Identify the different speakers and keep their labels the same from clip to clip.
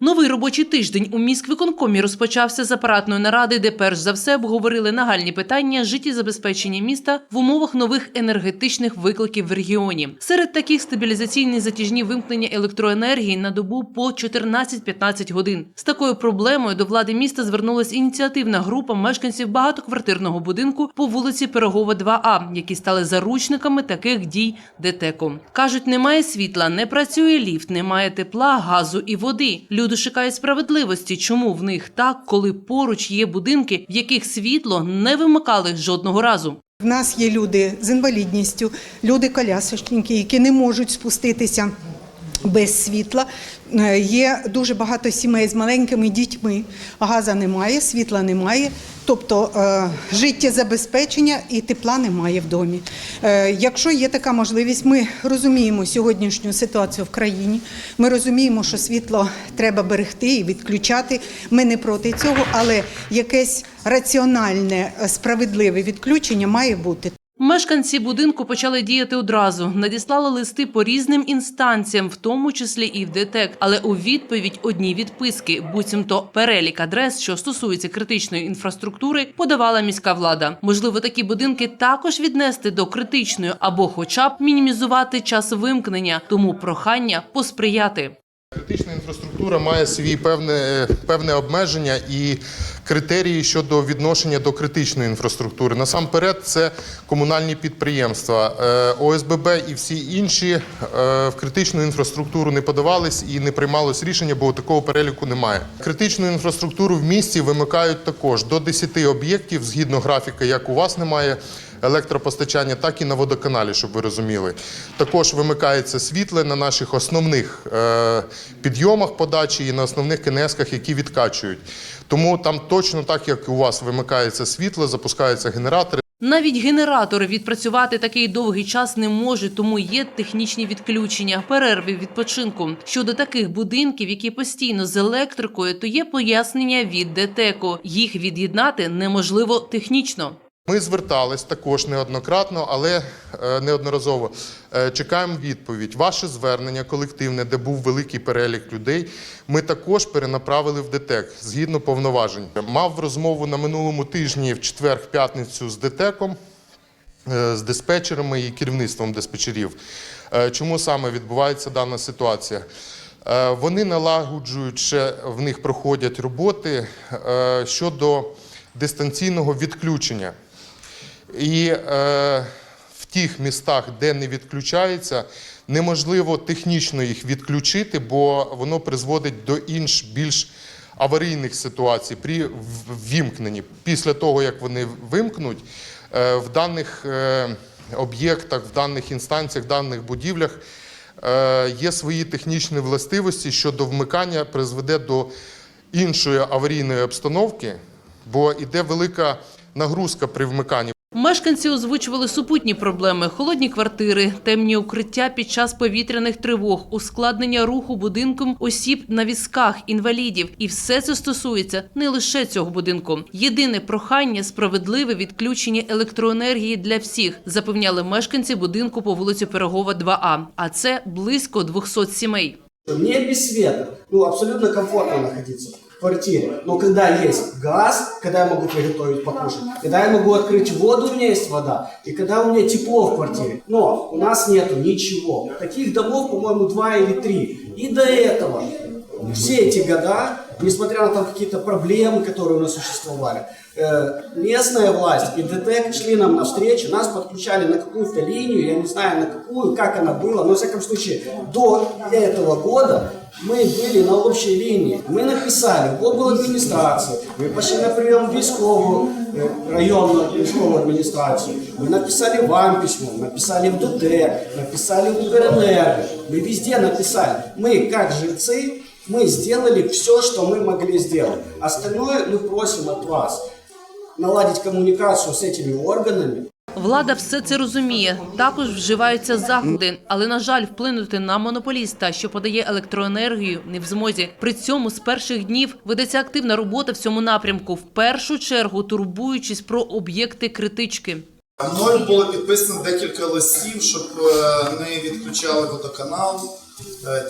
Speaker 1: Новий робочий тиждень у міськвиконкомі розпочався з апаратної наради, де перш за все обговорили нагальні питання життєзабезпечення міста в умовах нових енергетичних викликів в регіоні. Серед таких стабілізаційні затяжні вимкнення електроенергії на добу по 14-15 годин. З такою проблемою до влади міста звернулась ініціативна група мешканців багатоквартирного будинку по вулиці Пирогова 2А, які стали заручниками таких дій ДТЕКу. Кажуть, немає світла, не працює ліфт, немає тепла, газу і води. Люди шукають справедливості, чому в них так, коли поруч є будинки, в яких світло не вимикали жодного разу.
Speaker 2: В нас є люди з інвалідністю, люди колясочники, які не можуть спуститися без світла. Е, Є дуже багато сімей з маленькими дітьми. Газа немає, світла немає. Тобто е, життєзабезпечення і тепла немає в домі. Е, Якщо є така можливість, ми розуміємо сьогоднішню ситуацію в країні. Ми розуміємо, що світло треба берегти і відключати. Ми не проти цього, але якесь раціональне, справедливе відключення має бути.
Speaker 1: Мешканці будинку почали діяти одразу, надіслали листи по різним інстанціям, в тому числі і в ДТЕК. Але у відповідь одні відписки, буцімто перелік адрес, що стосується критичної інфраструктури, подавала міська влада. Можливо, такі будинки також віднести до критичної або, хоча б мінімізувати час вимкнення. Тому прохання посприяти.
Speaker 3: Критична інфраструктура має свої певне, певне обмеження і критерії щодо відношення до критичної інфраструктури. Насамперед, це комунальні підприємства. Е, ОСББ і всі інші е, в критичну інфраструктуру не подавались і не приймалось рішення, бо такого переліку немає. Критичну інфраструктуру в місті вимикають також до 10 об'єктів згідно графіка, як у вас немає електропостачання, так і на водоканалі, щоб ви розуміли. Також вимикається світло на наших основних е, підйомах подачі і на основних КНСках, які відкачують. Тому там точно так, як у вас вимикається світло, запускаються генератори.
Speaker 1: Навіть генератори відпрацювати такий довгий час не можуть, тому є технічні відключення, перерви відпочинку. Щодо таких будинків, які постійно з електрикою, то є пояснення від ДТЕКу. Їх від'єднати неможливо технічно.
Speaker 3: Ми звертались також неоднократно, але е, неодноразово Е, чекаємо відповідь. Ваше звернення колективне, де був великий перелік людей, ми також перенаправили в ДТЕК згідно повноважень. Мав розмову на минулому тижні в четвер, в п'ятницю з ДТЕКом. е, З диспетчерами і керівництвом диспетчерів. Чому саме відбувається дана ситуація? Вони налагоджують, ще в них проходять роботи щодо дистанційного відключення. І е, в тих містах, де не відключається, неможливо технічно їх відключити, бо воно призводить до інш більш аварійних ситуацій при ввімкненні. Після того, як вони вимкнуть, е, в даних е, об'єктах, в даних інстанціях, в даних будівлях е, є свої технічні властивості, що до вмикання призведе до іншої аварійної обстановки, бо йде велика нагрузка при вмиканні.
Speaker 1: Мешканці озвучували супутні проблеми: холодні квартири, темні укриття під час повітряних тривог, ускладнення руху будинком осіб на візках, інвалідів. І все це стосується не лише цього будинку. Єдине прохання справедливе відключення електроенергії для всіх, запевняли мешканці будинку по вулиці Пирогова 2А. А це близько 200 сімей.
Speaker 4: Мне без света, ну, абсолютно комфортно находиться в квартире. Но когда есть газ, когда я могу приготовить покушать, когда я могу открыть воду, у меня есть вода, и когда у меня тепло в квартире. Но у нас нету ничего. Таких домов, по-моему, два или три. И до этого, все эти года, несмотря на там какие-то проблемы, которые у нас существовали, э, местная власть и ДТЭК шли нам навстречу, нас подключали на какую-то линию, я не знаю на какую, как она была, но, во всяком случае, до этого года мы были на общей линии. Мы написали в область администрации, мы пошли на прием в Військову э, районную військовую администрацию, мы написали вам письмо, написали в ДТЭК, написали в УКРНР, мы везде написали. Мы, как жильцы, мы сделали все, что мы могли сделать. Остальное мы просим от вас наладить коммуникацию с этими органами,
Speaker 1: Влада все це розуміє. Також вживаються заходи, але на жаль, вплинути на монополіста, що подає електроенергію, не в змозі. При цьому з перших днів ведеться активна робота в цьому напрямку, в першу чергу турбуючись про об'єкти критички.
Speaker 5: Мною було підписано декілька листів, щоб е, не відключали водоканал,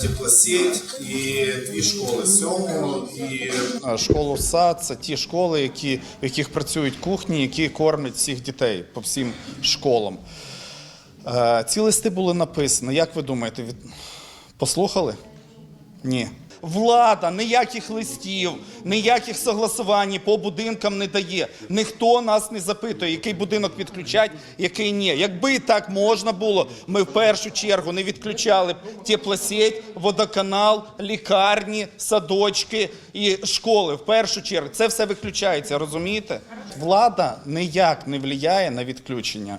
Speaker 5: теплосеть і дві школи сьому і
Speaker 6: Е, Школу сад це ті школи, які, в яких працюють кухні, які кормлять всіх дітей по всім школам. Е, Ці листи були написані. Як ви думаєте, від... послухали? Ні. Влада ніяких листів, ніяких согласувань по будинкам не дає. Ніхто нас не запитує, який будинок відключать, який ні. Якби так можна було, ми в першу чергу не відключали б теплосеть, водоканал, лікарні, садочки і школи. В першу чергу це все виключається, розумієте? Влада ніяк не впливає на відключення,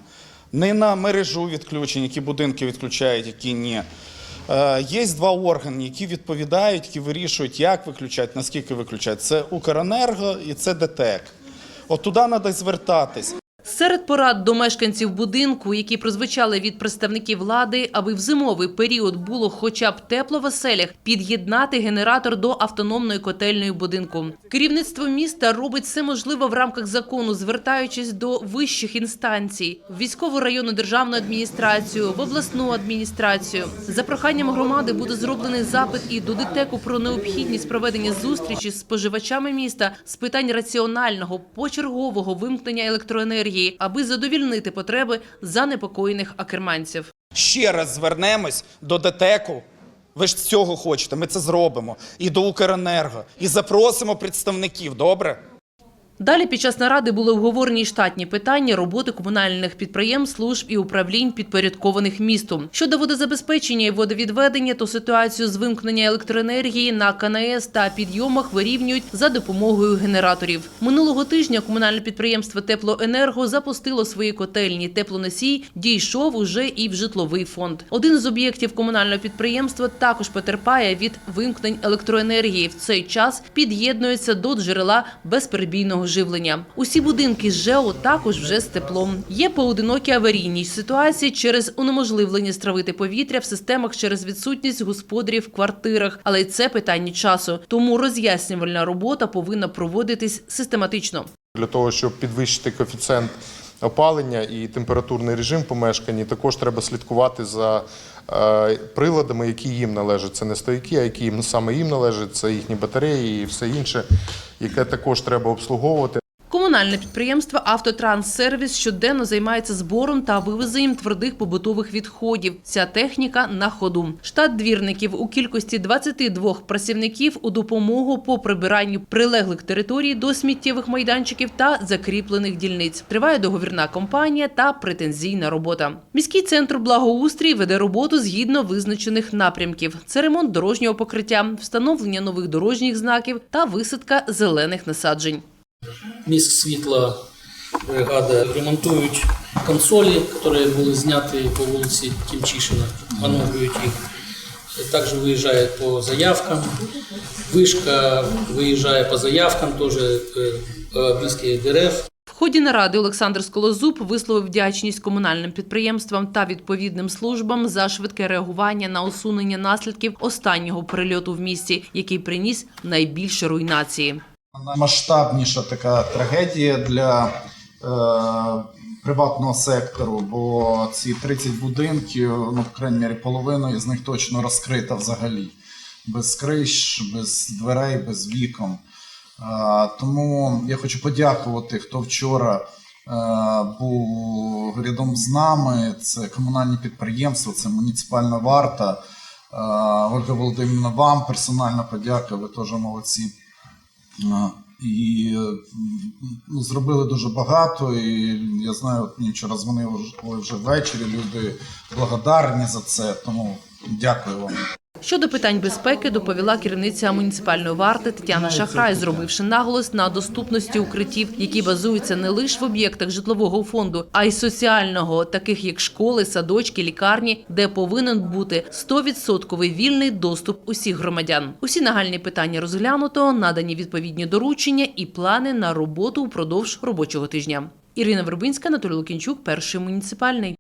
Speaker 6: не на мережу відключень, які будинки відключають, які ні. Е, Є два органи, які відповідають, які вирішують, як виключати, наскільки виключати. Це Укренерго і це ДТЕК. От туди треба звертатись.
Speaker 1: Серед порад до мешканців будинку, які прозвучали від представників влади, аби в зимовий період було хоча б тепло в оселях, під'єднати генератор до автономної котельної будинку. Керівництво міста робить все можливе в рамках закону, звертаючись до вищих інстанцій, військову районну державну адміністрацію, в обласну адміністрацію. За проханням громади буде зроблений запит і до ДТЕКу про необхідність проведення зустрічі з споживачами міста з питань раціонального почергового вимкнення електроенергії, аби задовільнити потреби занепокоєних акерманців.
Speaker 6: Ще раз звернемось до ДТЕКу. Ви ж цього хочете, ми це зробимо. І до Укренерго. І запросимо представників, добре?
Speaker 1: Далі під час наради були обговорені штатні питання роботи комунальних підприємств, служб і управлінь, підпорядкованих місту. Щодо водозабезпечення і водовідведення, то ситуацію з вимкнення електроенергії на КНС та підйомах вирівнюють за допомогою генераторів. Минулого тижня комунальне підприємство Теплоенерго запустило свої котельні. Теплоносій дійшов уже і в житловий фонд. Один з об'єктів комунального підприємства також потерпає від вимкнень електроенергії. В цей час під'єднується до джерела безперебійного живлення. Усі будинки з ЖЕО також вже з теплом. Є поодинокі аварійні ситуації через унеможливлення стравити повітря в системах через відсутність господарів в квартирах, але й це питання часу. Тому роз'яснювальна робота повинна проводитись систематично.
Speaker 3: Для того, щоб підвищити коефіцієнт опалення і температурний режим помешкання також треба слідкувати за е, приладами, які їм належать. Це не стояки, а які їм саме їм належать, це їхні батареї і все інше, яке також треба обслуговувати.
Speaker 1: Комунальне підприємство «Автотранссервіс» щоденно займається збором та вивезенням твердих побутових відходів. Ця техніка на ходу. Штат двірників у кількості 22 працівників у допомогу по прибиранню прилеглих територій до сміттєвих майданчиків та закріплених дільниць. Триває договірна кампанія та претензійна робота. Міський центр благоустрій веде роботу згідно визначених напрямків. Це ремонт дорожнього покриття, встановлення нових дорожніх знаків та висадка зелених насаджень.
Speaker 7: Міськ світла бригада ремонтують консолі, які були зняті по вулиці Тімчишина, оновлюють їх. Також виїжджає по заявкам. Вишка виїжджає по заявкам, теж е, дерев.
Speaker 1: В ході наради Олександр Сколозуб висловив вдячність комунальним підприємствам та відповідним службам за швидке реагування на усунення наслідків останнього прильоту в місті, який приніс найбільше руйнації.
Speaker 8: Масштабніша така трагедія для е, приватного сектору, бо ці 30 будинків, ну, по крайній мірі, половина із них точно розкрита взагалі. Без криш, без дверей, без вікон. Е, тому я хочу подякувати, хто вчора е, був рядом з нами. Це комунальні підприємства, це муніципальна варта. Е, Ольга Володимирівна, вам персональна подяка, ви теж молодці. А, І е, ну, зробили дуже багато. І я знаю, от мені вчора дзвонили вже ввечері. Люди благодарні за це. Тому дякую вам.
Speaker 1: Щодо питань безпеки доповіла керівниця муніципальної варти Тетяна Шахрай, зробивши наголос на доступності укриттів, які базуються не лише в об'єктах житлового фонду, а й соціального, таких як школи, садочки, лікарні, де повинен бути 100% вільний доступ усіх громадян. Усі нагальні питання розглянуто, надані відповідні доручення і плани на роботу упродовж робочого тижня. Ірина Вербинська, Анатолій Лукінчук, перший муніципальний.